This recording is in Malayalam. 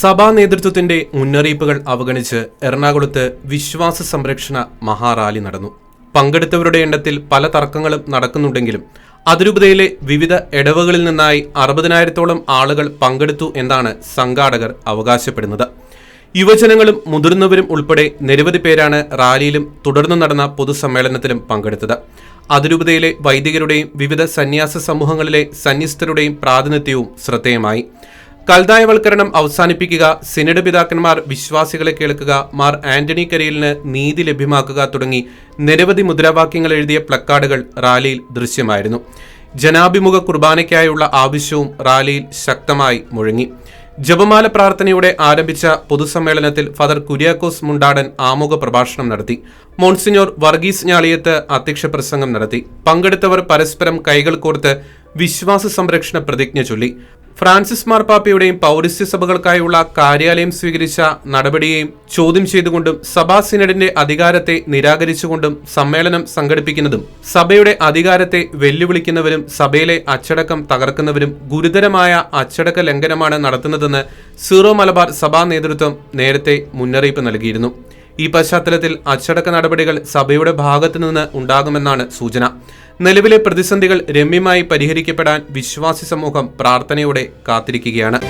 സഭാ നേതൃത്വത്തിന്റെ മുന്നറിയിപ്പുകൾ അവഗണിച്ച് എറണാകുളത്ത് വിശ്വാസ സംരക്ഷണ മഹാറാലി നടന്നു. പങ്കെടുത്തവരുടെ എണ്ണത്തിൽ പല തർക്കങ്ങളും നടക്കുന്നുണ്ടെങ്കിലും അതിരൂപതയിലെ വിവിധ ഇടവകളിൽ നിന്നായി അറുപതിനായിരത്തോളം ആളുകൾ പങ്കെടുത്തു എന്നാണ് സംഘാടകർ അവകാശപ്പെടുന്നത്. യുവജനങ്ങളും മുതിർന്നവരും ഉൾപ്പെടെ നിരവധി പേരാണ് റാലിയിലും തുടർന്ന് നടന്ന പൊതുസമ്മേളനത്തിലും പങ്കെടുത്തത്. അതിരൂപതയിലെ വൈദികരുടെയും വിവിധ സന്യാസ സമൂഹങ്ങളിലെ സന്യസ്തരുടെയും പ്രാതിനിധ്യവും ശ്രദ്ധേയമായി. കൽതായവൽക്കരണം അവസാനിപ്പിക്കുക സിനഡ് പിതാക്കന്മാർ വിശ്വാസികളെ കേൾക്കുക മാർ ആന്റണി കരിയലിന് നീതി ലഭ്യമാക്കുക തുടങ്ങി നിരവധി മുദ്രാവാക്യങ്ങൾ എഴുതിയ പ്ലക്കാർഡുകൾ റാലിയിൽ ദൃശ്യമായിരുന്നു. ജനാഭിമുഖ കുർബാനയ്ക്കായുള്ള ആവശ്യവും റാലിയിൽ ശക്തമായി മുഴങ്ങി. ജപമാല പ്രാർത്ഥനയോടെ ആരംഭിച്ച പൊതുസമ്മേളനത്തിൽ ഫാദർ കുര്യാക്കോസ് മുണ്ടാടൻ ആമുഖ പ്രഭാഷണം നടത്തി. മോൺസിനോർ വർഗീസ് ഞാളിയത്ത് അധ്യക്ഷ പ്രസംഗം നടത്തി. പങ്കെടുത്തവർ പരസ്പരം കൈകൾ കോർത്ത് വിശ്വാസ സംരക്ഷണ പ്രതിജ്ഞ ചൊല്ലി. ഫ്രാൻസിസ് മാർപ്പാപ്പയുടെയും പൗരസ്ത്യ സഭകൾക്കായുള്ള കാര്യാലയം സ്വീകരിച്ച നടപടിയെയും ചോദ്യം ചെയ്തുകൊണ്ടും സഭാ സിനഡിന്റെ അധികാരത്തെ നിരാകരിച്ചുകൊണ്ടും സമ്മേളനം സംഘടിപ്പിക്കുന്നതും സഭയുടെ അധികാരത്തെ വെല്ലുവിളിക്കുന്നവരും സഭയിലെ അച്ചടക്കം തകർക്കുന്നവരും ഗുരുതരമായ അച്ചടക്ക ലംഘനമാണ് നടത്തുന്നതെന്ന് സീറോ മലബാർ സഭാ നേതൃത്വം നേരത്തെ മുന്നറിയിപ്പ് നൽകിയിരുന്നു. ഈ പശ്ചാത്തലത്തിൽ അച്ചടക്ക നടപടികൾ സഭയുടെ ഭാഗത്തു നിന്ന് ഉണ്ടാകുമെന്നാണ് സൂചന. നിലവിലെ പ്രതിസന്ധികൾ രമ്യമായി പരിഹരിക്കപ്പെടാൻ വിശ്വാസി സമൂഹം പ്രാർത്ഥനയോടെ കാത്തിരിക്കുകയാണ്